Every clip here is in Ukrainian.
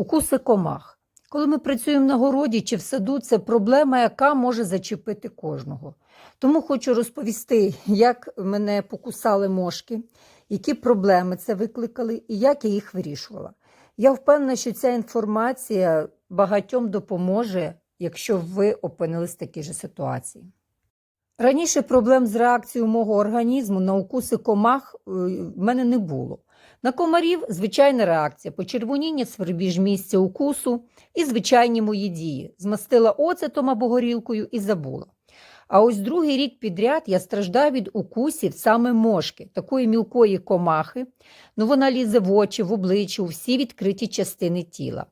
Укуси комах. Коли ми працюємо на городі чи в саду, це проблема, яка може зачепити кожного. Тому хочу розповісти, як мене покусали мошки, які проблеми це викликали і як я їх вирішувала. Я впевнена, що ця інформація багатьом допоможе, якщо ви опинились в такій же ситуації. Раніше проблем з реакцією мого організму на укуси комах е, в мене не було. На комарів звичайна реакція, почервоніння, свербіж місця укусу і звичайні мої дії. Змастила оцетом або горілкою і забула. А ось другий рік підряд я страждаю від укусів саме мошки, такої мілкої комахи, ну вона лізе в очі, в обличчя, у всі відкриті частини тіла.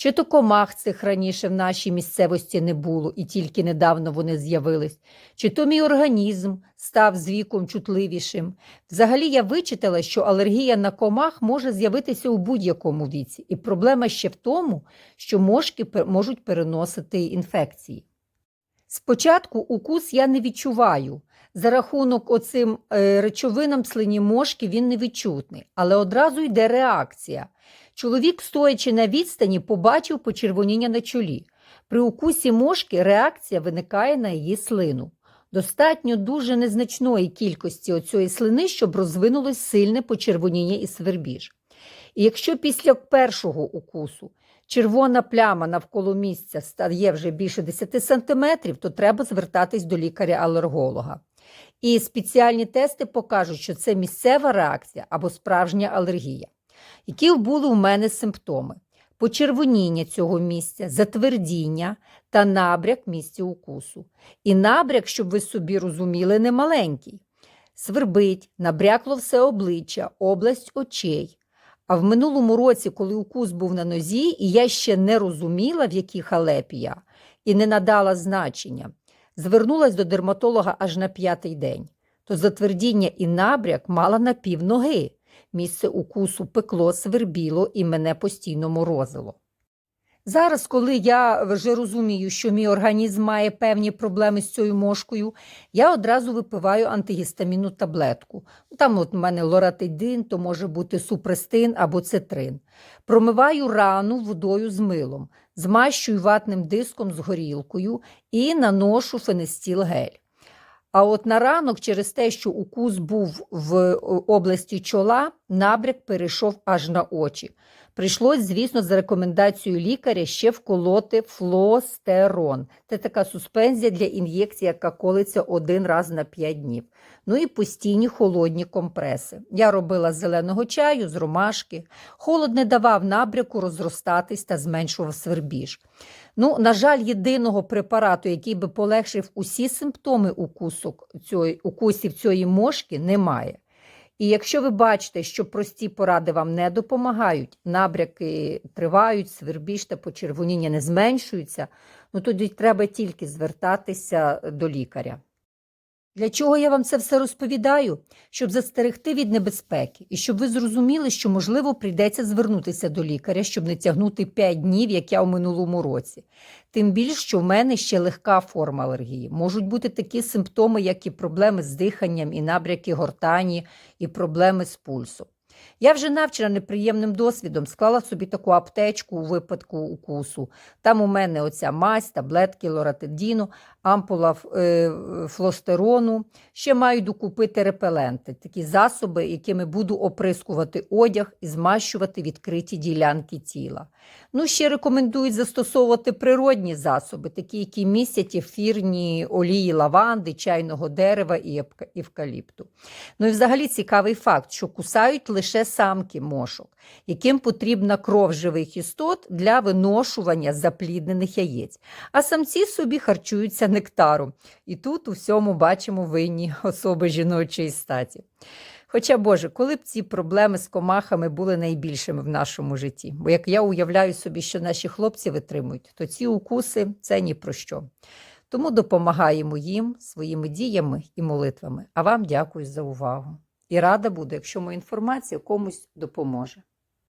Чи то комах цих раніше в нашій місцевості не було, і тільки недавно вони з'явились, чи то мій організм став з віком чутливішим. Взагалі я вичитала, що алергія на комах може з'явитися у будь-якому віці, і проблема ще в тому, що мошки можуть переносити інфекції. Спочатку укус я не відчуваю. За рахунок оцим е, речовинам слині мошки він не відчутний, але одразу йде реакція. Чоловік, стоячи на відстані, побачив почервоніння на чолі. При укусі мошки реакція виникає на її слину. Достатньо дуже незначної кількості оцієї слини, щоб розвинулось сильне почервоніння і свербіж. І якщо після першого укусу червона пляма навколо місця стає вже більше 10 см, то треба звертатись до лікаря-алерголога. І спеціальні тести покажуть, що це місцева реакція або справжня алергія. Які були у мене симптоми? Почервоніння цього місця, затвердіння та набряк місця укусу. І набряк, щоб ви собі розуміли, не маленький. Свербить, набрякло все обличчя, область очей. А в минулому році, коли укус був на нозі, і я ще не розуміла, в якій халепі я, і не надала значення, звернулась до дерматолога аж на п'ятий день. То затвердіння і набряк мала на півноги. Місце укусу пекло, свербіло і мене постійно морозило. Зараз, коли я вже розумію, що мій організм має певні проблеми з цією мошкою, я одразу випиваю антигістамінну таблетку. Там от у мене лоратидин, то може бути супрестин або цитрин. Промиваю рану водою з милом, змащую ватним диском з горілкою і наношу фенестіл-гель. А от на ранок, через те, що укус був в області чола, набряк перейшов аж на очі. Прийшлось, звісно, за рекомендацією лікаря ще вколоти флостерон. Це така суспензія для ін'єкції, яка колиться один раз на 5 днів. Ну і постійні холодні компреси. Я робила з зеленого чаю, з ромашки. Холод не давав набряку розростатись та зменшував свербіж. Ну, на жаль, єдиного препарату, який би полегшив усі симптоми укусок, цієї, укусів цієї мошки, немає. І якщо ви бачите, що прості поради вам не допомагають, набряки тривають, свербіж та почервоніння не зменшуються, ну тоді треба тільки звертатися до лікаря. Для чого я вам це все розповідаю? Щоб застерегти від небезпеки і щоб ви зрозуміли, що, можливо, прийдеться звернутися до лікаря, щоб не тягнути 5 днів, як я у минулому році. Тим більше, що в мене ще легка форма алергії. Можуть бути такі симптоми, як і проблеми з диханням, і набряки гортані, і проблеми з пульсом. Я вже навчена неприємним досвідом склала собі таку аптечку у випадку укусу. Там у мене оця мазь, таблетки лоратидіну, ампула е, флостерону. Ще маю докупити репеленти, такі засоби, якими буду оприскувати одяг і змащувати відкриті ділянки тіла. Ну, ще рекомендують застосовувати природні засоби, такі, які містять ефірні олії лаванди, чайного дерева і евкаліпту. Ну і взагалі цікавий факт, що кусають лише самки мошок, яким потрібна кров живих істот для виношування запліднених яєць. А самці собі харчуються нектаром. І тут у всьому бачимо винні особи жіночої статі. Хоча, Боже, коли б ці проблеми з комахами були найбільшими в нашому житті, бо як я уявляю собі, що наші хлопці витримують, то ці укуси це ні про що. Тому допомагаємо їм своїми діями і молитвами. А вам дякую за увагу. І рада буду, якщо моя інформація комусь допоможе.